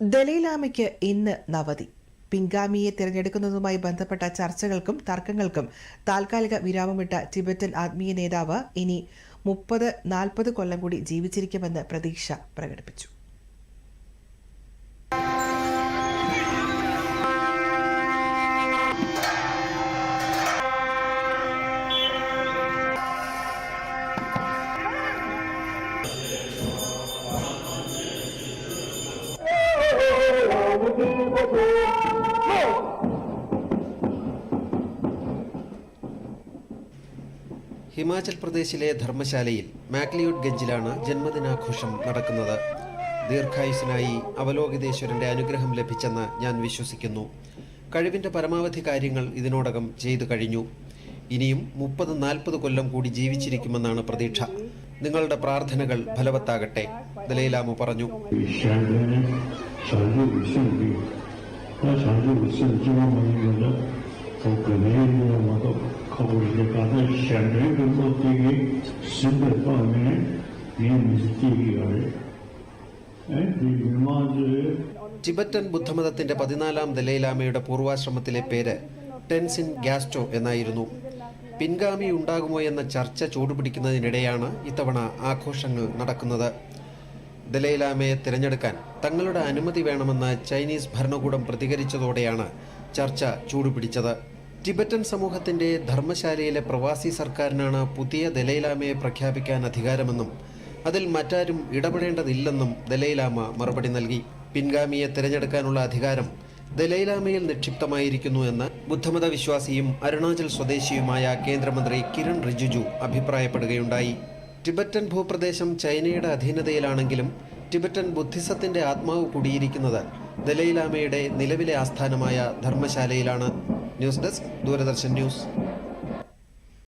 ദലൈലാമയ്ക്ക് ഇന്ന് നവതി. പിൻഗാമിയെ തിരഞ്ഞെടുക്കുന്നതുമായി ബന്ധപ്പെട്ട ചർച്ചകൾക്കും തർക്കങ്ങൾക്കും താൽക്കാലിക വിരാമമിട്ട ടിബറ്റൻ ആത്മീയ നേതാവ് ഇനി മുപ്പത് നാൽപ്പത് കൊല്ലം കൂടി ജീവിച്ചിരിക്കുമെന്ന് പ്രതീക്ഷ പ്രകടിപ്പിച്ചു. ഹിമാചൽ പ്രദേശിലെ ധർമ്മശാലയിൽ മാക്ലിയൂഡ് ഗഞ്ചിലാണ് ജന്മദിനാഘോഷം നടക്കുന്നത്. ദീർഘായുസിനായി അവലോകിതേശ്വരന്റെ അനുഗ്രഹം ലഭിച്ചെന്ന് ഞാൻ വിശ്വസിക്കുന്നു. കഴിവിന്റെ പരമാവധി കാര്യങ്ങൾ ഇതിനോടകം ചെയ്തു കഴിഞ്ഞു. ഇനിയും മുപ്പത് നാൽപ്പത് കൊല്ലം കൂടി ജീവിച്ചിരിക്കുമെന്നാണ് പ്രതീക്ഷ. നിങ്ങളുടെ പ്രാർത്ഥനകൾ ഫലവത്താകട്ടെ ദലൈലാമു പറഞ്ഞു. 显然长久胜利，那长久胜就我们有了，我可能我们都靠我一个刚才显然跟我这个新的方面，你们是第一个人，哎，你们嘛是。 ടിബറ്റൻ ബുദ്ധമതത്തിന്റെ പതിനാലാം ദലൈലാമയുടെ പൂർവാശ്രമത്തിലെ പേര് ടെൻസിൻ ഗ്യാസ്റ്റോ എന്നായിരുന്നു പിൻഗാമി ഉണ്ടാകുമോ എന്ന ചർച്ച ചൂടുപിടിക്കുന്നതിനിടെയാണ് ഇത്തവണ ആഘോഷങ്ങൾ നടക്കുന്നത് ദലൈലാമയെ തിരഞ്ഞെടുക്കാൻ തങ്ങളുടെ അനുമതി വേണമെന്ന് ചൈനീസ് ഭരണകൂടം പ്രതികരിച്ചതോടെയാണ് ചർച്ച ചൂടുപിടിച്ചത്. ടിബറ്റൻ സമൂഹത്തിന്റെ ധർമ്മശാലയിലെ പ്രവാസി സർക്കാരിനാണ് പുതിയ ദലൈലാമയെ പ്രഖ്യാപിക്കാൻ അധികാരമെന്നും അതിൽ മറ്റാരും ഇടപെടേണ്ടതില്ലെന്നും ദലൈലാമ മറുപടി നൽകി. പിൻഗാമിയെ തിരഞ്ഞെടുക്കാനുള്ള അധികാരം ദലൈലാമയിൽ നിക്ഷിപ്തമായിരിക്കുന്നു എന്ന് ബുദ്ധമത വിശ്വാസിയും അരുണാചൽ സ്വദേശിയുമായ കേന്ദ്രമന്ത്രി കിരൺ റിജിജു അഭിപ്രായപ്പെടുകയുണ്ടായി. ടിബറ്റൻ ഭൂപ്രദേശം ചൈനയുടെ അധീനതയിലാണെങ്കിലും ടിബറ്റൻ ബുദ്ധിസത്തിന്റെ ആത്മാവ് കുടിയിരിക്കുന്നത് ദലൈലാമയുടെ നിലവിലെ ആസ്ഥാനമായ ധർമ്മശാലയിലാണ്. News desk Doordarshan news.